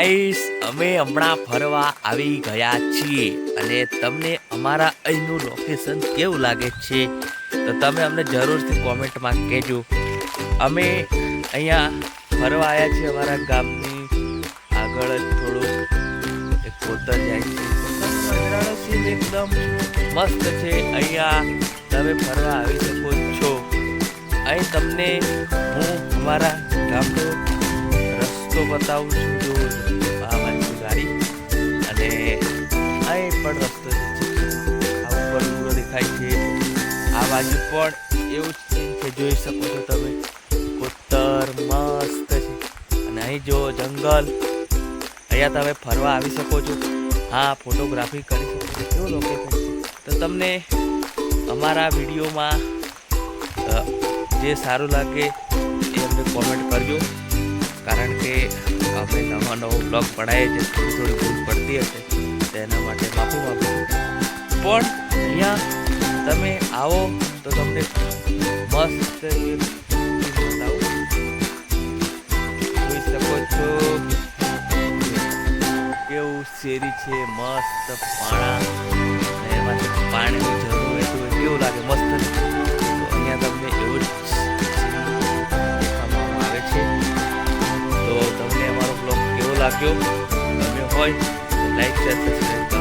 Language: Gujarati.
ગાઈસ, અમે હમણાં ફરવા આવી ગયા છીએ અને તમને અમારા અહીંનું લોકેશન કેવું લાગે છે તો તમે અમને જરૂરથી કોમેન્ટમાં કહેજો. અમે અહીંયા ફરવા આવ્યા છીએ અમારા ગામની આગળ થોડું એક કોતર જાય છે. એકદમ મસ્ત છે, અહીંયા તમે ફરવા આવી શકો છો. અહીં તમને હું અમારા ગામનો રસ્તો બતાવું છું. જો છે આ ઉપર પૂરો દેખાય છે. આ બાજુ પણ એવું જ સીન છે જોઈ શકો છો તમે. કોતર મસ્ત છે. અને અહીં જો જંગલ, અહીંયા તમે ફરવા આવી શકો છો. હા, ફોટોગ્રાફી કરી શકો છો. કેવું લોકેશન છે? તો તમને અમારા વિડીયોમાં જે સારું લાગે એ અમને કોમેન્ટ કરજો. કારણ કે અમે નવા નવો બ્લોગ પડાય છીએ થોડી થોડી ભૂલ પડતી હશે. તેના માટે માફી માગું. પણ અહીંયા તમે આવો તો તમને મસ્ત જોઈ શકો છો કેવું શેરી છે, મસ્ત પાણા. એમાંથી પાણીનું જરૂર એટલું કેવું લાગે, મસ્ત અહીંયા તમને એવું દેખાવામાં આવે છે. તો તમને અમારો બ્લોગ કેવો લાગ્યો? તમે હોય તો લાઈક શેર સબસ્ક્રાઈબ કરો